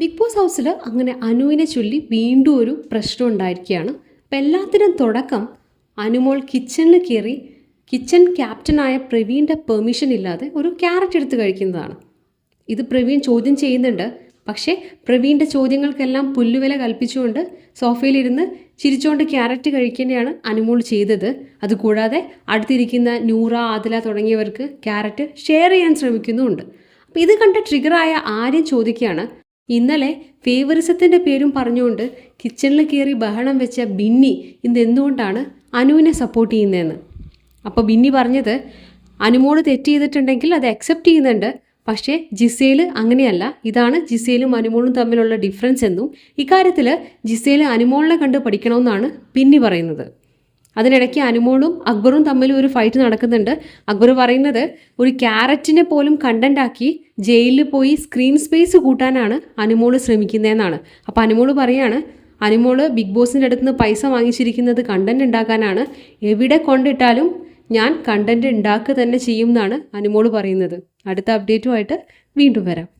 Big boss ഹൗസിൽ അങ്ങനെ അനുവിനെ ചൊല്ലി വീണ്ടും ഒരു പ്രശ്നം ഉണ്ടായിരിക്കുകയാണ്. അപ്പം എല്ലാത്തിനും തുടക്കം അനുമോൾ കിച്ചണിൽ കയറി കിച്ചൺ ക്യാപ്റ്റനായ പ്രവീണിന്റെ പെർമിഷൻ ഇല്ലാതെ ഒരു ക്യാരറ്റ് എടുത്ത് കഴിക്കുന്നതാണ്. ഇത് പ്രവീൺ ചോദ്യം ചെയ്യുന്നുണ്ട്. പക്ഷേ പ്രവീണിന്റെ ചോദ്യങ്ങൾക്കെല്ലാം പുല്ലുവില കൽപ്പിച്ചുകൊണ്ട് സോഫയിലിരുന്ന് ചിരിച്ചുകൊണ്ട് ക്യാരറ്റ് കഴിക്കേണ്ടതാണ് അനുമോൾ ചെയ്തത്. അതുകൂടാതെ അടുത്തിരിക്കുന്ന നൂറ ആദില തുടങ്ങിയവർക്ക് ക്യാരറ്റ് ഷെയർ ചെയ്യാൻ ശ്രമിക്കുന്നുമുണ്ട്. അപ്പോൾ ഇത് കണ്ട ട്രിഗറായ ആര്യം ചോദിക്കുകയാണ് ഇന്നലെ ഫേവറിസത്തിന്റെ പേരും പറഞ്ഞുകൊണ്ട് കിച്ചണിൽ കയറി ബഹളം വെച്ച ബിന്നി ഇന്ന് എന്തുകൊണ്ടാണ് അനുവിനെ സപ്പോർട്ട് ചെയ്യുന്നതെന്ന്. അപ്പോൾ ബിന്നി പറഞ്ഞത് അനുമോട് തെറ്റ് ചെയ്തിട്ടുണ്ടെങ്കിൽ അത് അക്സെപ്റ്റ് ചെയ്യുന്നുണ്ട്. പക്ഷേ ജിസേൽ അങ്ങനെയല്ല. ഇതാണ് ജിസേലും അനുമോളും തമ്മിലുള്ള ഡിഫറൻസ് എന്നും. ഇക്കാര്യത്തിൽ ജിസേൽ അനുമോളിനെ കണ്ട് പഠിക്കണമെന്നാണ് ബിന്നി പറയുന്നത്. അതിനിടയ്ക്ക് അനുമോളും അക്ബറും തമ്മിൽ ഒരു ഫൈറ്റ് നടക്കുന്നുണ്ട്. അക്ബർ പറയുന്നത് ഒരു ക്യാരറ്റിനെ പോലും കണ്ടന്റ് ആക്കി ജയിലിൽ പോയി സ്ക്രീൻ സ്പേസ് കൂട്ടാനാണ് അനുമോൾ ശ്രമിക്കുന്നതെന്നാണ്. അപ്പോൾ അനുമോൾ പറയാണ് അനുമോൾ ബിഗ് ബോസിന്റെ അടുത്ത് നിന്ന് പൈസ വാങ്ങിച്ചിരിക്കുന്നത് കണ്ടന്റ് ഉണ്ടാക്കാനാണ്. എവിടെ കൊണ്ടിട്ടാലും ഞാൻ കണ്ടന്റ് ഉണ്ടാക്കുക തന്നെ ചെയ്യും എന്നാണ് അനുമോൾ പറയുന്നത്. അടുത്ത അപ്ഡേറ്റുമായിട്ട് വീണ്ടും വരാം.